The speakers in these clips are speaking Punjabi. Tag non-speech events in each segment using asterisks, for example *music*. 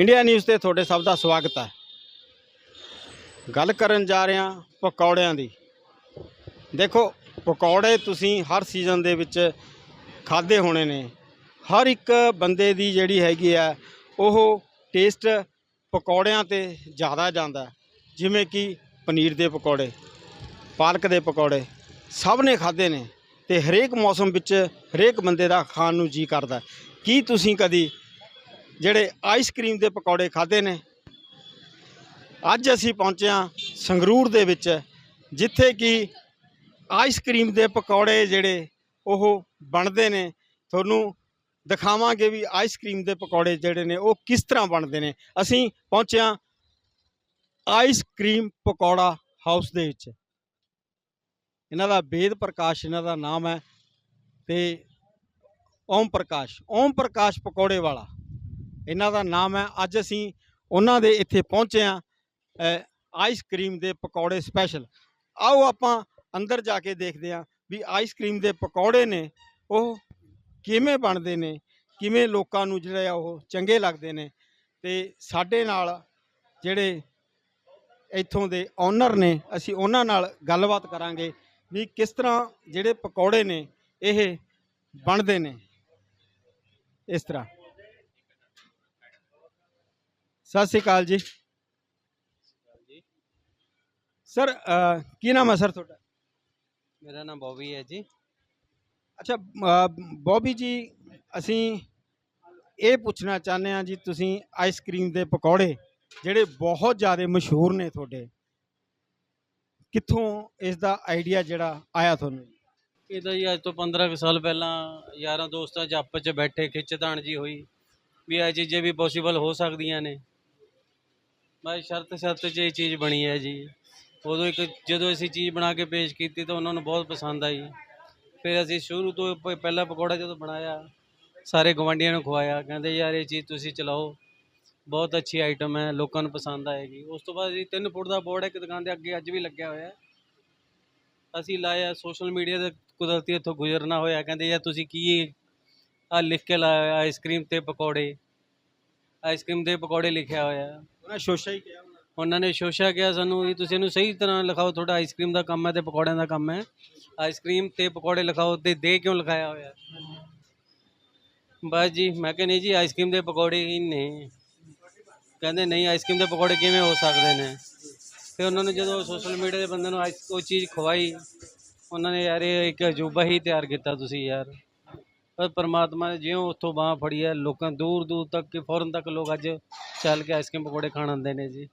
ਇੰਡੀਆ ਨਿਊਜ਼ ਤੇ ਤੁਹਾਡੇ ਸਭ ਦਾ ਸਵਾਗਤ ਹੈ। ਗੱਲ ਕਰਨ ਜਾ ਰਹੇ ਹਾਂ ਪਕੌੜਿਆਂ ਦੀ। ਦੇਖੋ, ਪਕੌੜੇ ਤੁਸੀਂ ਹਰ ਸੀਜ਼ਨ ਦੇ ਵਿੱਚ ਖਾਦੇ ਹੋਣੇ ਨੇ। ਹਰ ਇੱਕ ਬੰਦੇ ਦੀ ਜਿਹੜੀ ਹੈਗੀ ਆ, ਉਹ ਟੇਸਟ ਪਕੌੜਿਆਂ ਤੇ ਜ਼ਿਆਦਾ ਜਾਂਦਾ ਜਿਵੇਂ ਕਿ ਪਨੀਰ ਦੇ ਪਕੌੜੇ, ਪਾਲਕ ਦੇ ਪਕੌੜੇ, ਸਭ ਨੇ ਖਾਦੇ ਨੇ ਤੇ ਹਰੇਕ ਮੌਸਮ ਵਿੱਚ ਹਰੇਕ ਬੰਦੇ ਦਾ ਖਾਣ ਨੂੰ ਜੀ ਕਰਦਾ ਕੀ ਤੁਸੀਂ ਕਦੀ ਜਿਹੜੇ ਆਈਸ ਕਰੀਮ ਦੇ ਪਕੌੜੇ ਖਾਦੇ ਨੇ, ਅੱਜ ਅਸੀਂ ਪਹੁੰਚੇ ਹਾਂ ਸੰਗਰੂਰ ਦੇ ਵਿੱਚ, ਜਿੱਥੇ ਕਿ ਆਈਸ ਕਰੀਮ ਦੇ ਪਕੌੜੇ ਜਿਹੜੇ ਉਹ ਬਣਦੇ ਨੇ। ਤੁਹਾਨੂੰ ਦਿਖਾਵਾਂਗੇ ਵੀ ਆਈਸ ਕਰੀਮ ਦੇ ਪਕੌੜੇ ਜਿਹੜੇ ਨੇ, ਉਹ ਕਿਸ ਤਰ੍ਹਾਂ ਬਣਦੇ ਨੇ। ਅਸੀਂ ਪਹੁੰਚਿਆ ਆਈਸ ਕਰੀਮ ਪਕੌੜਾ ਹਾਊਸ ਦੇ ਵਿੱਚ। ਇਹਨਾਂ ਦਾ ਵੇਦ ਪ੍ਰਕਾਸ਼, ਇਹਨਾਂ ਦਾ ਨਾਮ ਹੈ ਤੇ ਓਮ ਪ੍ਰਕਾਸ਼। ਓਮ ਪ੍ਰਕਾਸ਼ ਪਕੌੜੇ ਵਾਲਾ। ਇਹਨਾਂ ਦਾ ਨਾਮ ਹੈ ਅੱਜ ਅਸੀਂ ਉਹਨਾਂ ਦੇ ਇੱਥੇ ਪਹੁੰਚੇ ਹਾਂ ਅ, ਆਈਸਕ੍ਰੀਮ ਦੇ ਪਕੌੜੇ ਸਪੈਸ਼ਲ ਆਓ ਆਪਾਂ ਅੰਦਰ ਜਾ ਕੇ ਦੇਖਦੇ ਹਾਂ ਵੀ ਆਈਸਕ੍ਰੀਮ ਦੇ ਪਕੌੜੇ ਨੇ ਉਹ ਕਿਵੇਂ ਬਣਦੇ ਨੇ ਕਿਵੇਂ ਲੋਕਾਂ ਨੂੰ ਜਿਹੜੇ ਆ ਉਹ ਚੰਗੇ ਲੱਗਦੇ ਨੇ ਤੇ ਸਾਡੇ ਨਾਲ ਜਿਹੜੇ ਇੱਥੋਂ ਦੇ ਓਨਰ ਨੇ ਅਸੀਂ ਉਹਨਾਂ ਨਾਲ ਗੱਲਬਾਤ ਕਰਾਂਗੇ ਵੀ ਕਿਸ ਤਰ੍ਹਾਂ ਜਿਹੜੇ ਪਕੌੜੇ ਨੇ ਇਹ ਬਣਦੇ ਨੇ। ਇਸ ਤਰ੍ਹਾਂ। ਸਤਿ ਸ਼੍ਰੀ ਅਕਾਲ ਜੀ। ਸਰ ਕੀ ਨਾਮ ਹੈ ਸਰ ਤੁਹਾਡਾ? ਮੇਰਾ ਨਾਮ ਬੌਬੀ ਹੈ ਜੀ। ਅੱਛਾ ਬੌਬੀ ਜੀ ਅਸੀਂ ਇਹ ਪੁੱਛਣਾ ਚਾਹੁੰਦੇ ਹਾਂ ਜੀ ਤੁਸੀਂ ਆਈਸਕ੍ਰੀਮ ਦੇ ਪਕੌੜੇ ਜਿਹੜੇ ਬਹੁਤ ਜ਼ਿਆਦਾ ਮਸ਼ਹੂਰ ਨੇ ਤੁਹਾਡੇ ਕਿੱਥੋਂ ਇਸ ਦਾ ਆਈਡੀਆ ਜਿਹੜਾ ਆਇਆ ਤੁਹਾਨੂੰ ਇਹ ਤਾਂ ਜੀ ਅੱਜ ਤੋਂ 15 ਕੁ ਸਾਲ ਪਹਿਲਾਂ ਯਾਰਾਂ ਦੋਸਤਾਂ 'ਚ ਆਪਸ 'ਚ ਬੈਠੇ ਖਿੱਚਤਾਣ ਜੀ ਹੋਈ ਵੀ ਇਹ ਚੀਜ਼ਾਂ ਵੀ ਪੋਸੀਬਲ ਹੋ ਸਕਦੀਆਂ ਨੇ। ਬਸ ਸ਼ਰਤ ਸ਼ਰਤ 'ਚ ਇਹ ਚੀਜ਼ ਬਣੀ ਹੈ ਜੀ। ਉਦੋਂ ਇੱਕ ਜਦੋਂ ਅਸੀਂ ਚੀਜ਼ ਬਣਾ ਕੇ ਪੇਸ਼ ਕੀਤੀ ਤਾਂ ਉਹਨਾਂ ਨੂੰ ਬਹੁਤ ਪਸੰਦ ਆਈ। ਫਿਰ ਅਸੀਂ ਸ਼ੁਰੂ ਤੋਂ ਪ- ਪਹਿਲਾ ਪਕੌੜਾ ਜਦੋਂ ਬਣਾਇਆ, ਸਾਰੇ ਗਵਾਂਢੀਆਂ ਨੂੰ ਖਵਾਇਆ, ਕਹਿੰਦੇ ਯਾਰ ਇਹ ਚੀਜ਼ ਤੁਸੀਂ ਚਲਾਓ, ਬਹੁਤ ਅੱਛੀ ਆਈਟਮ ਹੈ, ਲੋਕਾਂ ਨੂੰ ਪਸੰਦ ਆਏਗੀ। ਉਸ ਤੋਂ ਬਾਅਦ ਜੀ 3 ਫੁੱਟ ਦਾ ਬੋਰਡ ਇੱਕ ਦੁਕਾਨ ਦੇ ਅੱਗੇ ਅੱਜ ਵੀ ਲੱਗਿਆ ਹੋਇਆ ਹੈ। ਅਸੀਂ ਲਾਇਆ, ਸੋਸ਼ਲ ਮੀਡੀਆ ਤੇ ਕੁਦਰਤੀ ਇੱਥੋਂ ਗੁਜ਼ਰਨਾ ਹੋਇਆ, ਕਹਿੰਦੇ ਯਾਰ ਤੁਸੀਂ ਕੀ ਆ ਲਿਖ ਕੇ ਲਾਇਆ ਆਈਸਕ੍ਰੀਮ ਤੇ ਪਕੌੜੇ ਆਈਸਕ੍ਰੀਮ ਦੇ ਪਕੌੜੇ ਲਿਖਿਆ ਹੋਇਆ। ਉਹਨਾਂ ਸ਼ੋਸ਼ਾ ਹੀ ਕਿਹਾ ਉਹਨਾਂ ਉਹਨਾਂ ਨੇ ਸ਼ੋਸ਼ਾ ਕਿਹਾ ਸਾਨੂੰ ਵੀ ਤੁਸੀਂ ਇਹਨੂੰ ਸਹੀ ਤਰ੍ਹਾਂ ਲਿਖਾਓ, ਤੁਹਾਡਾ ਆਈਸਕ੍ਰੀਮ ਦਾ ਕੰਮ ਹੈ ਤੇ ਪਕੌੜਿਆਂ ਦਾ ਕੰਮ ਹੈ। ਆਈਸਕ੍ਰੀਮ ਤੇ ਪਕੌੜੇ ਲਿਖਾਓ ਤੇ ਦੇ ਕਿਉਂ ਲਿਖਾਇਆ ਹੋਇਆ? ਬਸ ਜੀ, ਮੈਂ ਕਿਹਾ ਨਹੀਂ ਜੀ ਆਈਸਕ੍ਰੀਮ ਦੇ ਪਕੌੜੇ ਹੀ ਨੇ। ਕਹਿੰਦੇ ਨਹੀਂ ਆਈਸਕ੍ਰੀਮ ਦੇ ਪਕੌੜੇ ਕਿਵੇਂ ਹੋ ਸਕਦੇ ਨੇ? ਫਿਰ ਉਹਨਾਂ ਨੇ ਜਦੋਂ ਸੋਸ਼ਲ ਮੀਡੀਆ ਦੇ ਬੰਦੇ ਨੂੰ ਆਈਸ ਕੋਈ ਚੀਜ਼ ਖਵਾਈ, ਉਹਨਾਂ ਨੇ ਯਾਰ ਇਹ ਇੱਕ ਅਜੂਬਾ ਹੀ ਤਿਆਰ ਕੀਤਾ ਤੁਸੀਂ ਯਾਰ। ਪਰ ਪਰਮਾਤਮਾ ਨੇ ਜਿਉਂ ਉੱਥੋਂ ਬਾਹ ਫੜੀ ਹੈ ਲੋਕਾਂ ਦੂਰ ਦੂਰ ਤੱਕ ਕਿ ਫੌਰਨ ਤੱਕ ਲੋਕ ਅੱਜ ਚੱਲ ਕੇ ਆਈਸਕ੍ਰੀਮ ਪਕੌੜੇ ਖਾਣ ਆਉਂਦੇ ਨੇ ਜੀ।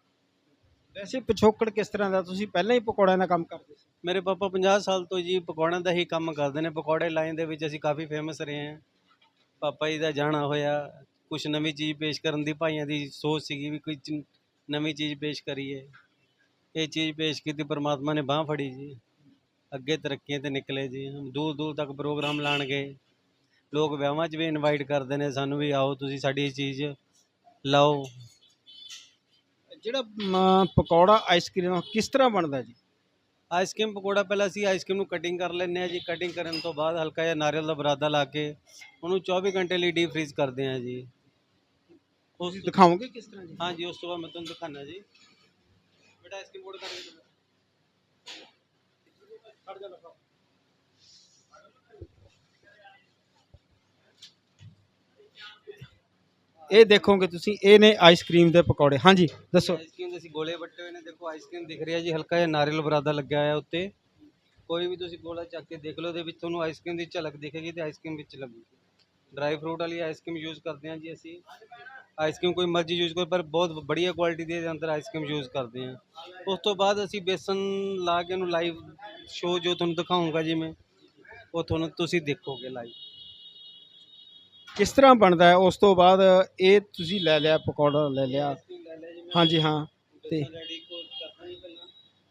ਵੈਸੇ ਪਿਛੋਕੜ ਕਿਸ ਤਰ੍ਹਾਂ ਦਾ? ਤੁਸੀਂ ਪਹਿਲਾਂ ਹੀ ਪਕੌੜਿਆਂ ਦਾ ਕੰਮ ਕਰਦੇ ਸੀ। ਮੇਰੇ ਪਾਪਾ 50 ਸਾਲ ਤੋਂ ਜੀ ਪਕੌੜਿਆਂ ਦਾ ਹੀ ਕੰਮ ਕਰਦੇ ਨੇ। ਪਕੌੜੇ ਲਾਈਨ ਦੇ ਵਿੱਚ ਅਸੀਂ ਕਾਫੀ ਫੇਮਸ ਰਹੇ ਹਾਂ। ਪਾਪਾ ਜੀ ਦਾ ਜਾਣਾ ਹੋਇਆ ਕੁਛ ਨਵੀਂ ਚੀਜ਼ ਪੇਸ਼ ਕਰਨ ਦੀ ਭਾਈਆਂ ਦੀ ਸੋਚ ਸੀਗੀ ਵੀ ਕੋਈ ਚ- ਨਵੀਂ ਚੀਜ਼ ਪੇਸ਼ ਕਰੀਏ। ਇਹ ਚੀਜ਼ ਪੇਸ਼ ਕੀਤੀ ਪਰਮਾਤਮਾ ਨੇ ਬਾਹ ਫੜੀ ਜੀ। ਅੱਗੇ ਤਰੱਕੀਆਂ ਤੇ ਨਿਕਲੇ ਜੀ। ਦੂਰ ਦੂਰ ਤੱਕ ਪ੍ਰੋਗਰਾਮ ਲਾਣ ਗਏ। ਲੋਕ ਵਿਆਹਾਂ 'ਚ ਵੀ ਇਨਵਾਈਟ ਕਰਦੇ ਨੇ ਸਾਨੂੰ ਵੀ ਆਓ ਤੁਸੀਂ ਸਾਡੀ ਇਹ ਚੀਜ਼ ਲਾਓ। ਜਿਹੜਾ ਮ, ਪਕੌੜਾ ਆਈਸਕ੍ਰੀਮ ਕਿਸ ਤਰ੍ਹਾਂ ਬਣਦਾ ਜੀ? ਆਈਸਕ੍ਰੀਮ ਪਕੌੜਾ ਪਹਿਲਾਂ ਅਸੀਂ ਆਈਸਕ੍ਰੀਮ ਨੂੰ ਕਟਿੰਗ ਕਰ ਲੈਂਦੇ ਹਾਂ ਜੀ। ਕਟਿੰਗ ਕਰਨ ਤੋਂ ਬਾਅਦ ਹਲਕਾ ਜਿਹਾ ਨਾਰੀਅਲ ਦਾ ਬਰਾਦਾ ਲਾ ਕੇ ਉਹਨੂੰ 24 ਘੰਟੇ ਲਈ ਡੀਪ ਫ੍ਰੀਜ਼ ਕਰਦੇ ਹਾਂ ਜੀ। ਉਸ ਤੁਸੀਂ ਦਿਖਾਓਗੇ ਕਿਸ ਤਰ੍ਹਾਂ ਜੀ? ਹਾਂ ਜੀ ਉਸ ਤੋਂ ਬਾਅਦ ਮੈਂ ਤੁਹਾਨੂੰ ਦਿਖਾਣਾ ਜੀ। ਬੇਟਾ ਆਈਸਕ੍ਰੀਮ ਪਕੌੜਾ ਕਰ ਦੇ ਖੜ ਜਾ ਲਫਾ ਇਹ ਦੇਖੋਗੇ ਤੁਸੀਂ, ਇਹ ਨੇ ਆਈਸਕ੍ਰੀਮ ਦੇ ਪਕੌੜੇ। ਹਾਂਜੀ, ਦੱਸੋ। ਆਈਸਕ੍ਰੀਮ ਦੇ ਅਸੀਂ ਗੋਲੇ ਵੱਟੇ ਹੋਏ ਨੇ। ਦੇਖੋ ਆਈਸਕ੍ਰੀਮ ਦਿਖ ਰਹੀ ਹੈ ਜੀ, ਹਲਕਾ ਜਿਹਾ ਨਾਰੀਅਲ ਬਰਾਦਾ ਲੱਗਿਆ ਹੋਇਆ ਉੱਤੇ। ਕੋਈ ਵੀ ਤੁਸੀਂ ਗੋਲਾ ਚੱਕ ਕੇ ਦੇਖ ਲਓ, ਉਹਦੇ ਵਿੱਚ ਤੁਹਾਨੂੰ ਆਈਸਕ੍ਰੀਮ ਦੀ ਝਲਕ ਦਿਖੇਗੀ ਤੇ ਆਈਸਕ੍ਰੀਮ ਵਿੱਚ ਲੱਗੂਗੀ। ਡਰਾਈ ਫਰੂਟ ਵਾਲੀ ਆਈਸਕ੍ਰੀਮ ਯੂਜ਼ ਕਰਦੇ ਹਾਂ ਜੀ ਅਸੀਂ। ਆਈਸਕ੍ਰੀਮ ਕੋਈ ਮਰਜ਼ੀ ਯੂਜ਼ ਕਰੋ, ਪਰ ਬਹੁਤ ਬੜੀਆ ਕੁਆਲਿਟੀ ਦੇ ਅੰਦਰ ਆਈਸਕ੍ਰੀਮ ਯੂਜ਼ ਕਰਦੇ ਹਾਂ। ਉਸ ਤੋਂ ਬਾਅਦ ਅਸੀਂ ਬੇਸਨ ਲਾ ਕੇ ਉਹਨੂੰ ਲਾਈਵ ਸ਼ੋ ਜੋ ਤੁਹਾਨੂੰ ਦਿਖਾਉਂਗਾ ਜੀ ਮੈਂ, ਉਹ ਤੁਹਾਨੂੰ ਤੁਸੀਂ ਦੇਖੋਗੇ ਲਾਈਵ ਕਿਸ ਤਰ੍ਹਾਂ ਬਣਦਾ ਹੈ? ਉਸ ਤੋਂ ਬਾਅਦ ਇਹ ਤੁਸੀਂ ਲੈ ਲਿਆ ਪਕੌੜਾ ਲੈ ਲਿਆ। ਹਾਂਜੀ ਹਾਂ। ਤੇ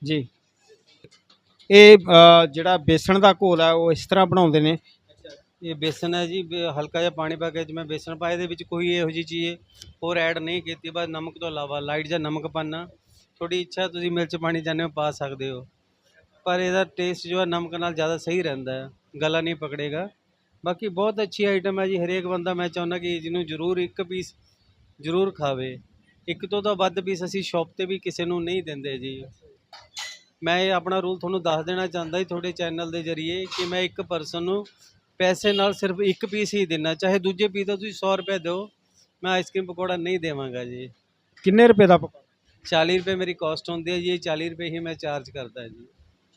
ਜੀ। ਇਹ ਅ, ਜਿਹੜਾ ਬੇਸਣ ਦਾ ਘੋਲ ਹੈ ਉਹ ਇਸ ਤਰ੍ਹਾਂ ਬਣਾਉਂਦੇ ਨੇ। ਇਹ ਬੇਸਨ ਹੈ ਜੀ ਬੇ- ਹਲਕਾ ਜਿਹਾ ਪਾਣੀ ਪਾ ਕੇ ਜਿਵੇਂ ਬੇਸਨ ਪਾਇਆ ਇਹਦੇ ਵਿੱਚ ਕੋਈ ਇਹੋ ਜਿਹੀ ਚੀਜ਼ ਹੋਰ ਐਡ ਨਹੀਂ ਕੀਤੀ ਬਸ ਨਮਕ ਤੋਂ ਇਲਾਵਾ ਲਾਈਟ ਜਿਹਾ ਨਮਕ ਪਾਣਾ ਤੁਹਾਡੀ ਇੱਛਾ ਤੁਸੀਂ ਮਿਰਚ ਪਾਣੀ ਚਾਹੁੰਦੇ ਹੋ ਪਾ ਸਕਦੇ ਹੋ। ਪਰ ਇਹਦਾ ਟੇਸਟ ਜੋ ਹੈ ਨਮਕ ਨਾਲ ਜ਼ਿਆਦਾ ਸਹੀ ਰਹਿੰਦਾ ਹੈ। ਗਲਾ ਨਹੀਂ ਪਕੜੇਗਾ। ਬਾਕੀ ਬਹੁਤ ਅੱਛੀ ਆਈਟਮ ਹੈ ਜੀ ਹਰੇਕ ਬੰਦਾ ਮੈਂ ਚਾਹੁੰਦਾ ਕਿ ਜਿਹਨੂੰ ਜ਼ਰੂਰ ਇੱਕ ਪੀਸ ਜ਼ਰੂਰ ਖਾਵੇ। ਇੱਕ ਤੋਂ ਤਾਂ ਵੱਧ ਪੀਸ ਅਸੀਂ ਸ਼ਾਪ ਤੇ ਵੀ ਕਿਸੇ ਨੂੰ ਨਹੀਂ ਦਿੰਦੇ ਜੀ। ਮੈਂ ਇਹ ਆਪਣਾ ਰੂਲ ਤੁਹਾਨੂੰ ਦੱਸ ਦੇਣਾ ਚਾਹੁੰਦਾ ਜੀ ਤੁਹਾਡੇ ਚੈਨਲ ਦੇ ਜ਼ਰੀਏ ਕਿ ਮੈਂ ਇੱਕ ਪਰਸਨ ਨੂੰ ਪੈਸੇ ਨਾਲ ਸਿਰਫ ਇੱਕ ਪੀਸ ਹੀ ਦੇਣਾ ਚਾਹੇ ਦੂਜੇ ਪੀਸ ਦਾ ਤੁਸੀਂ 100 ਰੁਪਏ ਦਿਓ ਮੈਂ ਆਈਸਕ੍ਰੀਮ ਪਕੌੜਾ ਨਹੀਂ ਦੇਵਾਂਗਾ ਜੀ। ਕਿੰਨੇ ਰੁਪਏ ਦਾ ਪਕੌੜਾ? 40 ਰੁਪਏ ਮੇਰੀ ਕਾਸਟ ਹੁੰਦੀ ਹੈ ਜੀ ਇਹ 40 ਰੁਪਏ ਹੀ ਮੈਂ ਚਾਰਜ ਕਰਦਾ ਜੀ।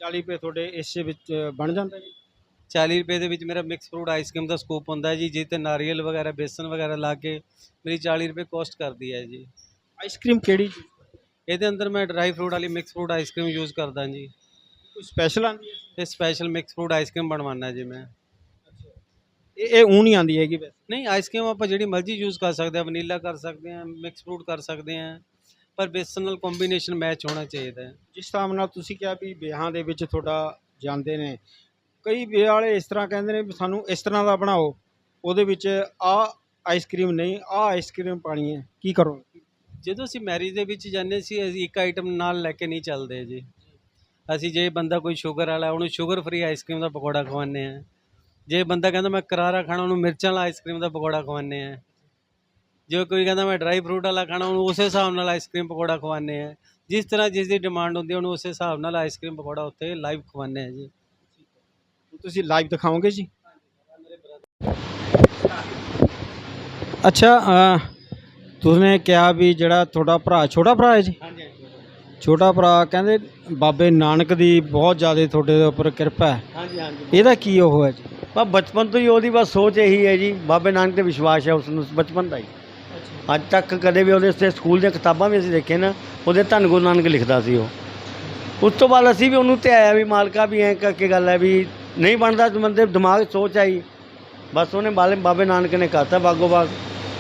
40 ਰੁਪਏ ਤੁਹਾਡੇ ਇਸ ਵਿੱਚ ਬਣ ਜਾਂਦਾ ਜੀ? 40 ਰੁਪਏ ਦੇ ਵਿੱਚ ਮੇਰਾ ਮਿਕਸ ਫਰੂਟ ਆਈਸਕ੍ਰੀਮ ਦਾ ਸਕੂਪ ਹੁੰਦਾ ਜੀ ਜਿਸ ਤੇ ਨਾਰੀਅਲ ਵਗੈਰਾ ਬੇਸਨ ਵਗੈਰਾ ਲਾ ਕੇ ਮੇਰੀ 40 ਰੁਪਏ ਕਾਸਟ ਕਰਦੀ ਹੈ ਜੀ। ਆਈਸਕ੍ਰੀਮ ਕਿਹੜੀ ਇਹਦੇ ਅੰਦਰ ਮੈਂ ਡਰਾਈ ਫਰੂਟ ਵਾਲੀ mix fruit ice cream use ਕਰਦਾ ਜੀ। ਕੋਈ ਸਪੈਸ਼ਲ ਆਂਦੀ ਹੈ? ਤੇ special mix fruit ice cream ਬਣਵਾਉਣਾ ਜੀ ਮੈਂ। ਇਹ ਇਹ ਊਂ ਨਹੀਂ ਆਂਦੀ ਹੈਗੀ ਵੈਸੇ? ਨਹੀਂ ਆਈਸਕ੍ਰੀਮ ਆਪਾਂ ਜਿਹੜੀ ਮਰਜ਼ੀ ਯੂਜ਼ ਕਰ ਸਕਦੇ ਹਾਂ ਵਨੀਲਾ ਕਰ ਸਕਦੇ ਹਾਂ ਮਿਕਸ ਫਰੂਟ ਕਰ ਸਕਦੇ ਹਾਂ ਪਰ ਬੇਸਨ ਨਾਲ ਕੰਬੀਨੇਸ਼ਨ ਮੈਚ ਹੋਣਾ ਚਾਹੀਦਾ ਹੈ। ਜਿਸ ਹਿਸਾਬ ਨਾਲ ਤੁਸੀਂ ਕਿਹਾ ਵੀ ਵਿਆਹਾਂ ਦੇ ਵਿੱਚ ਤੁਹਾਡਾ ਜਾਂਦੇ ਨੇ ਕਈ ਵਿਆਹ ਵਾਲੇ ਇਸ ਤਰ੍ਹਾਂ ਕਹਿੰਦੇ ਨੇ ਵੀ ਸਾਨੂੰ ਇਸ ਤਰ੍ਹਾਂ ਦਾ ਬਣਾਓ, ਉਹਦੇ ਵਿੱਚ ਆ ਆਈਸਕ੍ਰੀਮ ਨਹੀਂ, ਆ ਆਈਸਕ੍ਰੀਮ ਪਾਣੀ ਹੈ, ਕੀ ਕਰੋ ਜਦੋਂ ਅਸੀਂ ਮੈਰਿਜ ਦੇ ਵਿੱਚ ਜਾਂਦੇ ਸੀ, ਅਸੀਂ ਇੱਕ ਆਈਟਮ ਨਾਲ ਲੈ ਕੇ ਨਹੀਂ ਚੱਲਦੇ ਜੀ। ਅਸੀਂ ਜੇ ਬੰਦਾ ਕੋਈ ਸ਼ੂਗਰ ਵਾਲਾ, ਉਹਨੂੰ ਸ਼ੂਗਰ ਫ੍ਰੀ ਆਈਸਕ੍ਰੀਮ ਦਾ ਪਕੌੜਾ ਖਵਾਉਂਦੇ ਆ ਜੇ ਬੰਦਾ ਕਹਿੰਦਾ ਮੈਂ ਕਰਾਰਾ ਖਾਣਾ, ਉਹਨੂੰ ਮਿਰਚਾਂ ਵਾਲਾ ਆਈਸਕ੍ਰੀਮ ਦਾ ਪਕੌੜਾ ਖਵਾਉਂਦੇ ਆ ਜੇ ਕੋਈ ਕਹਿੰਦਾ ਮੈਂ ਡਰਾਈ ਫਰੂਟ ਵਾਲਾ ਖਾਣਾ, ਉਹਨੂੰ ਉਸੇ ਹਿਸਾਬ ਨਾਲ ਆਈਸਕ੍ਰੀਮ ਪਕੌੜਾ ਖਵਾਉਂਦੇ ਆ ਜਿਸ ਤਰ੍ਹਾਂ ਜਿਸ ਦੀ ਡਿਮਾਂਡ ਹੁੰਦੀ ਹੈ, ਉਹਨੂੰ ਉਸੇ ਹਿਸਾਬ ਨਾਲ ਆਈਸਕ੍ਰੀਮ ਪਕੌੜਾ ਉੱਥੇ ਲਾਈਵ ਖਵਾਉਂਦੇ ਆ ਜੀ। ਤੁਸੀਂ ਲਾਈਵ ਦਿਖਾਓਗੇ ਜੀ? ਅੱਛਾ ਅ, ਤੁਸਨੇ ਕਿਹਾ ਵੀ ਜਿਹੜਾ ਤੁਹਾਡਾ ਭਰਾ ਛੋਟਾ ਭਰਾ ਹੈ ਜੀ? ਛੋਟਾ ਭਰਾ। ਕਹਿੰਦੇ ਬਾਬੇ ਨਾਨਕ ਦੀ ਬਹੁਤ ਜ਼ਿਆਦਾ ਤੁਹਾਡੇ ਦੇ ਉੱਪਰ ਕਿਰਪਾ ਹੈ। ਹਾਂਜੀ ਹਾਂਜੀ। ਇਹਦਾ ਕੀ ਉਹ ਹੈ ਜੀ? ਬਸ ਬਚਪਨ ਤੋਂ ਹੀ ਉਹਦੀ ਬਸ ਸੋਚ ਇਹੀ ਹੈ ਜੀ ਬਾਬੇ ਨਾਨਕ ਤੇ ਵਿਸ਼ਵਾਸ ਹੈ ਉਸ ਨੂੰ ਬਚਪਨ ਦਾ ਹੀ। ਅੱਜ ਤੱਕ ਕਦੇ ਵੀ ਉਹਦੇ ਉੱਤੇ ਸਕੂਲ ਦੀਆਂ ਕਿਤਾਬਾਂ ਵੀ ਅਸੀਂ ਦੇਖੇ ਨਾ ਉਹਦੇ ਧੰਨ ਗੁਰੂ ਨਾਨਕ ਲਿਖਦਾ ਸੀ ਉਹ। ਉਸ ਤੋਂ ਬਾਅਦ ਅਸੀਂ ਵੀ ਉਹਨੂੰ ਤੇ ਆਇਆ ਵੀ ਮਾਲਕਾ ਵੀ ਐਂ ਕਰਕੇ ਗੱਲ ਹੈ ਵੀ ਨਹੀਂ ਬਣਦਾ ਤੇ ਬੰਦੇ ਦਿਮਾਗ 'ਚ ਸੋਚ ਆਈ। ਬਸ ਉਹਨੇ ਬਾਲੇ ਬਾਬੇ ਨਾਨਕ ਨੇ ਕਰਤਾ ਬਾਗੋ ਬਾਗ।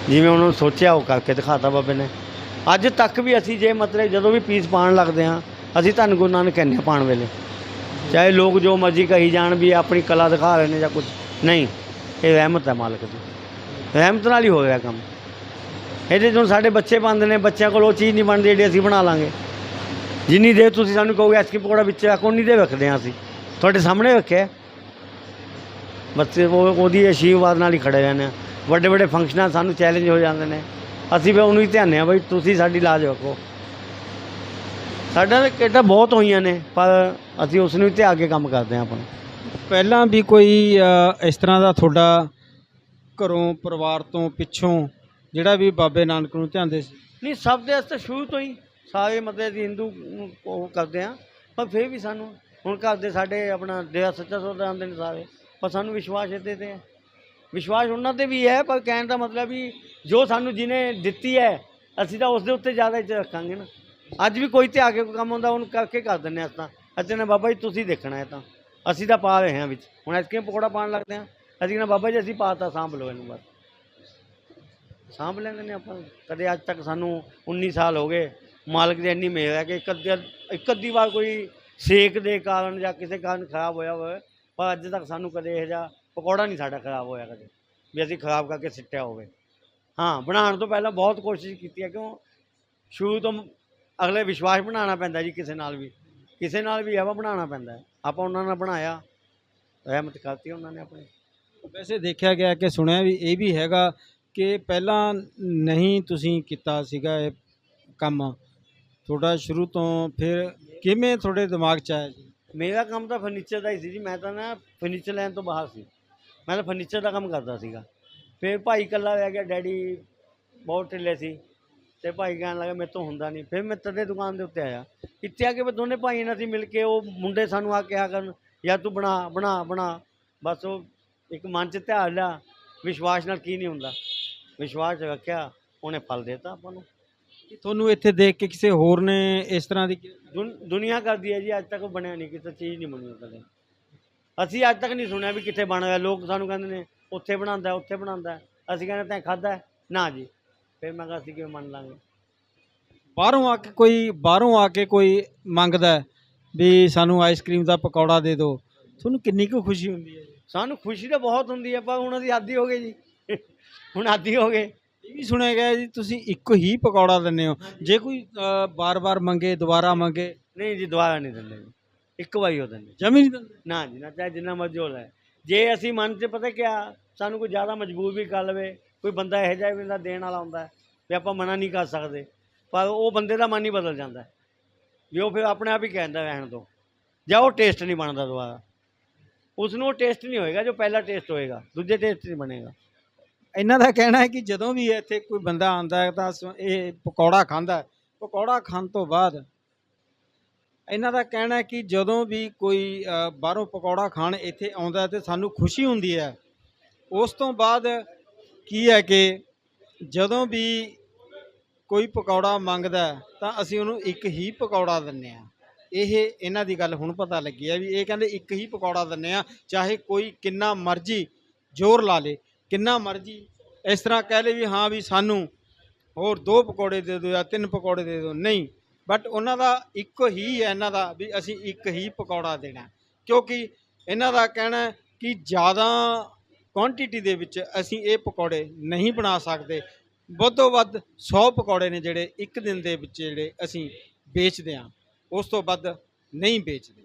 ਜਿਵੇਂ ਉਹਨਾਂ ਨੂੰ ਸੋਚਿਆ ਉਹ ਕਰਕੇ ਦਿਖਾਤਾ ਬਾਬੇ ਨੇ। ਅੱਜ ਤੱਕ ਵੀ ਅਸੀਂ ਜੇ ਮਤਲਬ ਜਦੋਂ ਵੀ ਪੀਸ ਪਾਣ ਲੱਗਦੇ ਹਾਂ, ਅਸੀਂ ਧੰਨ ਗੁਰੂ ਨਾਨਕ ਕਹਿੰਦੇ ਹਾਂ ਪਾਣ ਵੇਲੇ। ਚਾਹੇ ਲੋਕ ਜੋ ਮਰਜ਼ੀ ਕਹੀ ਜਾਣ ਵੀ ਆਪਣੀ ਕਲਾ ਦਿਖਾ ਰਹੇ ਨੇ ਜਾਂ ਕੁਝ ਨਹੀਂ, ਇਹ ਰਹਿਮਤ ਹੈ ਮਾਲਕ ਦੀ। ਰਹਿਮਤ ਨਾਲ ਹੀ ਹੋ ਰਿਹਾ ਕੰਮ। ਇਹਦੇ 'ਚ ਸਾਡੇ ਬੱਚੇ ਪਾਉਂਦੇ ਨੇ, ਬੱਚਿਆਂ ਕੋਲ ਉਹ ਚੀਜ਼ ਨਹੀਂ ਬਣਦੀ ਜਿਹੜੀ ਅਸੀਂ ਬਣਾ ਲਾਂਗੇ। ਜਿੰਨੀ ਦੇਰ ਤੁਸੀਂ ਸਾਨੂੰ ਕਹੋਗੇ ਐਸਕੀ ਪਕੌੜਾ ਵਿੱਚ ਰੱਖੋ, ਉਨੀ ਦੇਰ ਰੱਖਦੇ ਹਾਂ ਅਸੀਂ। ਤੁਹਾਡੇ ਸਾਹਮਣੇ ਰੱਖਿਆ। ਬੱਚੇ ਉਹ ਉਹਦੀ ਆਸ਼ੀਰਵਾਦ ਨਾਲ ਹੀ ਖੜੇ ਰਹਿੰਦੇ ਆ। ਵੱਡੇ ਵੱਡੇ ਫੰਕਸ਼ਨਾਂ ਸਾਨੂੰ ਚੈਲੰਜ ਹੋ ਜਾਂਦੇ ਨੇ। ਅਸੀਂ ਵੀ ਉਹਨੂੰ ਹੀ ਧਿਆਨੇ ਆ ਬਈ ਤੁਸੀਂ ਸਾਡੀ ਲਾਜ ਰੱਖੋ। ਸਾਡਾ ਕਿਹੜਾ ਬਹੁਤ ਹੋਈਆਂ ਨੇ ਪਰ ਅਸੀਂ ਉਸ ਨੂੰ ਹੀ ਧਿਆ ਕੇ ਕੰਮ ਕਰਦੇ ਹਾਂ ਆਪਣਾ ਪਹਿਲਾਂ ਵੀ ਕੋਈ ਇਸ ਤਰ੍ਹਾਂ ਦਾ ਤੁਹਾਡਾ ਘਰੋਂ ਪਰਿਵਾਰ ਤੋਂ ਪਿੱਛੋਂ ਜਿਹੜਾ ਵੀ ਬਾਬੇ ਨਾਨਕ ਨੂੰ ਧਿਆਉਂਦੇ ਸੀ? ਨਹੀਂ ਸਭ ਦੇ ਵਾਸਤੇ ਸ਼ੁਰੂ ਤੋਂ ਹੀ ਸਾਰੇ ਮਤਲਬ ਅਸੀਂ ਹਿੰਦੂ ਉਹ ਕਰਦੇ ਆ ਪਰ ਫਿਰ ਵੀ ਸਾਨੂੰ ਹੁਣ ਘਰ ਦੇ ਸਾਡੇ ਆਪਣਾ ਡੇਰਾ ਸੱਚਾ ਸੌਦਾ ਆਉਂਦੇ ਨੇ ਸਾਰੇ। ਪਰ ਸਾਨੂੰ ਵਿਸ਼ਵਾਸ ਇਹਦੇ ਤੇ ਹੈ। ਵਿਸ਼ਵਾਸ ਉਹਨਾਂ ਤੇ ਵੀ ਹੈ, ਪਰ ਕਹਿਣ ਦਾ ਮਤਲਬ ਵੀ ਜੋ ਸਾਨੂੰ ਜਿਹਨੇ ਦਿੱਤੀ ਹੈ, ਅਸੀਂ ਤਾਂ ਉਸ ਦੇ ਉੱਤੇ ਜ਼ਿਆਦਾ ਇੱਜ਼ਤ ਰੱਖਾਂਗੇ ਨਾ। ਅੱਜ ਵੀ ਕੋਈ ਤੇ ਆ ਕੇ ਕੋਈ ਕੰਮ ਹੁੰਦਾ ਉਹਨੂੰ ਕਰਕੇ ਕਰ ਦਿੰਦੇ ਹਾਂ ਅਸੀਂ ਤਾਂ। ਅਸੀਂ ਨੇ ਬਾਬਾ ਜੀ, ਤੁਸੀਂ ਦੇਖਣਾ ਹੈ ਤਾਂ। ਅਸੀਂ ਤਾਂ ਪਾ ਰਹੇ ਹਾਂ ਵਿੱਚ। ਹੁਣ ਆਈਸਕ੍ਰੀਮ ਪਕੌੜਾ ਪਾਣ ਲੱਗਦੇ ਹਾਂ? ਅਸੀਂ ਕਹਿੰਦੇ ਬਾਬਾ ਜੀ, ਅਸੀਂ ਪਾਤਾ ਸਾਂਭ ਲਓ ਇਹਨੂੰ ਬਸ। ਸਾਂਭ ਲੈਂਦੇ ਨੇ ਆਪਾਂ। ਕਦੇ ਅੱਜ ਤੱਕ ਸਾਨੂੰ 19 ਸਾਲ ਹੋ ਗਏ, ਮਾਲਕ ਦੀ ਇੰਨੀ ਮਿਹਰ ਹੈ ਕਿ ਇੱਕ ਅੱਧੀ ਇੱਕ ਅੱਧੀ ਵਾਰ ਕੋਈ ਸੇਕ ਦੇ ਕਾਰਨ ਜਾਂ ਕਿਸੇ ਕਾਰਨ ਖਰਾਬ ਹੋਇਆ ਹੋਵੇ ਪਰ ਅੱਜ ਤੱਕ ਸਾਨੂੰ ਕਦੇ ਇਹੋ ਜਿਹਾ ਪਕੌੜਾ ਨਹੀਂ ਸਾਡਾ ਖਰਾਬ ਹੋਇਆ ਕਦੇ, ਵੀ ਅਸੀਂ ਖਰਾਬ ਕਰਕੇ ਸਿੱਟਿਆ ਹੋਵੇ। ਹਾਂ, ਬਣਾਉਣ ਤੋਂ ਪਹਿਲਾਂ ਬਹੁਤ ਕੋਸ਼ਿਸ਼ ਕੀਤੀ ਹੈ, ਕਿਉਂ? ਸ਼ੁਰੂ ਤੋਂ ਅਗਲੇ ਵਿਸ਼ਵਾਸ ਬਣਾਉਣਾ ਪੈਂਦਾ ਜੀ ਕਿਸੇ ਨਾਲ ਵੀ, ਕਿਸੇ ਨਾਲ ਵੀ ਆਪਾਂ ਬਣਾਉਣਾ ਪੈਂਦਾ ਆਪਾਂ ਉਹਨਾਂ ਨਾਲ ਬਣਾਇਆ, ਰਹਿਮਤ ਕਰਤੀ ਉਹਨਾਂ ਨੇ ਆਪਣੇ। ਵੈਸੇ ਦੇਖਿਆ ਗਿਆ ਕਿ ਸੁਣਿਆ ਵੀ ਇਹ ਵੀ ਹੈਗਾ ਕਿ ਪਹਿਲਾਂ ਨਹੀਂ ਤੁਸੀਂ ਕੀਤਾ ਸੀਗਾ ਇਹ ਕੰਮ। ਤੁਹਾਡਾ ਸ਼ੁਰੂ ਤੋਂ ਫਿਰ ਕਿਵੇਂ ਤੁਹਾਡੇ ਦਿਮਾਗ 'ਚ ਆਇਆ ਜੀ? ਮੇਰਾ ਕੰਮ ਤਾਂ ਫਰਨੀਚਰ ਦਾ ਹੀ ਸੀ ਜੀ, ਮੈਂ ਤਾਂ ਨਾ ਫਰਨੀਚਰ ਲੈਣ ਤੋਂ ਬਾਹਰ ਸੀ। ਮੈਂ ਤਾਂ ਫਰਨੀਚਰ ਦਾ ਕੰਮ ਕਰਦਾ ਸੀਗਾ। ਫਿਰ ਭਾਈ ਇਕੱਲਾ ਰਹਿ ਗਿਆ, ਡੈਡੀ ਬਹੁਤ ਢਿੱਲੇ ਸੀ ਤੇ ਭਾਈ ਕਹਿਣ ਲੱਗਾ ਮੇਰੇ ਤੋਂ ਹੁੰਦਾ ਨਹੀਂ। ਫਿਰ ਮੈਂ ਤਦੇ ਦੁਕਾਨ ਦੇ ਉੱਤੇ ਆਇਆ। ਇੱਥੇ ਆ ਕੇ ਮੈਂ ਦੋਨੇ ਭਾਈ ਨਾਲ ਅਸੀਂ ਮਿਲ ਕੇ ਉਹ ਮੁੰਡੇ ਸਾਨੂੰ ਆ ਕੇ ਆ ਕਰਨ, ਯਾਰ ਤੂੰ ਬਣਾ ਬਣਾ ਬਣਾ। ਬਸ ਉਹ ਇੱਕ ਮਨ 'ਚ ਧਿਆਨ ਲਿਆ, ਵਿਸ਼ਵਾਸ ਨਾਲ ਕੀ ਨਹੀਂ ਹੁੰਦਾ। ਵਿਸ਼ਵਾਸ ਰੱਖਿਆ, ਉਹਨੇ ਫਲ ਦਿੱਤਾ ਆਪਾਂ ਨੂੰ। ਤੁਹਾਨੂੰ ਇੱਥੇ ਦੇਖ ਕੇ ਕਿਸੇ ਹੋਰ ਨੇ ਇਸ ਤਰ੍ਹਾਂ ਦੀ ਦੁਨ- ਦੁਨੀਆ ਕਰਦੀ ਹੈ ਜੀ ਅੱਜ ਤੱਕ ਬਣਿਆ ਨਹੀਂ ਕਿਸੇ ਚੀਜ਼ ਨਹੀਂ ਬਣੀ ਕਦੇ। ਅਸੀਂ ਅੱਜ ਤੱਕ ਨਹੀਂ ਸੁਣਿਆ ਵੀ ਕਿੱਥੇ ਬਣ ਰਿਹਾ ਲੋਕ ਸਾਨੂੰ ਕਹਿੰਦੇ ਨੇ ਉੱਥੇ ਬਣਾਉਂਦਾ ਉੱਥੇ ਬਣਾਉਂਦਾ। ਅਸੀਂ ਕਹਿੰਦੇ ਤੈਂ ਖਾਦਾ ਨਾ ਜੀ। ਫਿਰ ਮੈਂ ਕਿਹਾ ਅਸੀਂ ਕਿਵੇਂ ਮੰਨ ਲਾਂਗੇ? ਬਾਹਰੋਂ ਆ ਕੇ ਕੋਈ ਬਾਹਰੋਂ ਆ ਕੇ ਕੋਈ ਮੰਗਦਾ ਹੈ ਵੀ ਸਾਨੂੰ ਆਈਸਕ੍ਰੀਮ ਦਾ ਪਕੌੜਾ ਦੇ ਦਿਓ ਤੁਹਾਨੂੰ ਕਿੰਨੀ ਕੁ ਖੁਸ਼ੀ ਹੁੰਦੀ ਹੈ ਜੀ? ਸਾਨੂੰ ਖੁਸ਼ੀ ਤਾਂ ਬਹੁਤ ਹੁੰਦੀ ਹੈ ਪਰ ਹੁਣ ਅਸੀਂ ਆਦੀ ਹੋ ਗਏ ਜੀ। *laughs* ਹੁਣ ਆਦੀ ਹੋ ਗਏ। ਇਹ ਵੀ ਸੁਣਿਆ ਗਿਆ ਜੀ ਤੁਸੀਂ ਇੱਕ ਹੀ ਪਕੌੜਾ ਦਿੰਦੇ ਹੋ। ਜੇ ਕੋਈ ਬਾਰ-ਬਾਰ ਮੰਗੇ ਦੁਬਾਰਾ ਮੰਗੇ? ਨਹੀਂ ਜੀ ਦੁਬਾਰਾ ਨਹੀਂ ਦਿੰਦੇ ਜੀ। ਇੱਕ ਵਾਰੀ ਹੋ ਦਿੰਦੇ। ਜਮੀ ਨਹੀਂ ਦਿੰਦੇ? ਨਾ ਜੀ ਨਾ ਚਾਹੇ ਜਿੰਨਾ ਮਰਜ਼ੀ ਹੋ ਲੈ। ਜੇ ਅਸੀਂ ਮਨ 'ਚ ਪਤਾ ਕਿਆ ਸਾਨੂੰ ਕੋਈ ਜ਼ਿਆਦਾ ਮਜਬੂਰ ਵੀ ਕਰ ਲਵੇ ਕੋਈ ਬੰਦਾ ਇਹੋ ਜਿਹਾ ਵੀ ਬੰਦਾ ਦੇਣ ਵਾਲਾ ਹੁੰਦਾ ਵੀ ਆਪਾਂ ਮਨਾ ਨਹੀਂ ਕਰ ਸਕਦੇ ਪਰ ਉਹ ਬੰਦੇ ਦਾ ਮਨ ਹੀ ਬਦਲ ਜਾਂਦਾ। ਵੀ ਉਹ ਫਿਰ ਆਪਣੇ ਆਪ ਹੀ ਕਹਿੰਦਾ ਰਹਿਣ ਤੋਂ ਜਾਂ ਉਹ ਟੇਸਟ ਨਹੀਂ ਬਣਦਾ ਦੁਬਾਰਾ। ਉਸ ਨੂੰ ਉਹ ਟੇਸਟ ਨਹੀਂ ਹੋਏਗਾ ਜੋ ਪਹਿਲਾ ਟੇਸਟ ਹੋਏਗਾ ਦੂਜੇ ਟੇਸਟ ਨਹੀਂ ਬਣੇਗਾ। ਇਹਨਾਂ ਦਾ ਕਹਿਣਾ ਹੈ ਕਿ ਜਦੋਂ ਵੀ ਇੱਥੇ ਕੋਈ ਬੰਦਾ ਆਉਂਦਾ ਹੈ ਤਾਂ ਸ- ਇਹ ਪਕੌੜਾ ਖਾਂਦਾ ਪਕੌੜਾ ਖਾਣ ਤੋਂ ਬਾਅਦ ਇਹਨਾਂ ਦਾ ਕਹਿਣਾ ਹੈ ਕਿ ਜਦੋਂ ਵੀ ਕੋਈ ਬਾਹਰੋਂ ਪਕੌੜਾ ਖਾਣ ਇੱਥੇ ਆਉਂਦਾ ਹੈ ਤੇ ਸਾਨੂੰ ਖੁਸ਼ੀ ਹੁੰਦੀ ਹੈ। ਉਸ ਤੋਂ ਬਾਅਦ ਕੀ ਹੈ ਕਿ ਜਦੋਂ ਵੀ ਕੋਈ ਪਕੌੜਾ ਮੰਗਦਾ ਤਾਂ ਅਸੀਂ ਉਹਨੂੰ ਇੱਕ ਹੀ ਪਕੌੜਾ ਦਿੰਨੇ ਆ ਇਹ ਇਹਨਾਂ ਦੀ ਗੱਲ ਹੁਣ ਪਤਾ ਲੱਗੀ ਹੈ ਵੀ ਇਹ ਕਹਿੰਦੇ ਇੱਕ ਹੀ ਪਕੌੜਾ ਦਿੰਨੇ ਆ ਚਾਹੇ ਕੋਈ ਕਿੰਨਾ ਮਰਜ਼ੀ ਜ਼ੋਰ ਲਾ ਲੇ। ਕਿੰਨਾ ਮਰਜ਼ੀ, ਇਸ ਤਰ੍ਹਾਂ ਕਹਿ ਲੇ ਵੀ ਹਾਂ ਵੀ ਸਾਨੂੰ ਹੋਰ ਦੋ ਪਕੌੜੇ ਦੇ ਦਿਓ ਜਾਂ ਤਿੰਨ ਪਕੌੜੇ ਦੇ ਦਿਓ, ਨਹੀਂ। ਬਟ ਉਹਨਾਂ ਦਾ ਇੱਕੋ ਹੀ ਹੈ ਇਹਨਾਂ ਦਾ ਵੀ ਅਸੀਂ ਇੱਕ ਹੀ ਪਕੌੜਾ ਦੇਣਾ ਕਿਉਂਕਿ ਇਹਨਾਂ ਦਾ ਕਹਿਣਾ ਕਿ ਜ਼ਿਆਦਾ ਕੁਆਂਟੀਟੀ ਦੇ ਵਿੱਚ ਅਸੀਂ ਇਹ ਪਕੌੜੇ ਨਹੀਂ ਬਣਾ ਸਕਦੇ। ਵੱਧ ਤੋਂ ਵੱਧ 100 ਪਕੌੜੇ ਨੇ ਜਿਹੜੇ ਇੱਕ ਦਿਨ ਦੇ ਵਿੱਚ ਜਿਹੜੇ ਅਸੀਂ ਵੇਚਦੇ ਹਾਂ। ਉਸ ਤੋਂ ਵੱਧ ਨਹੀਂ ਵੇਚਦੇ।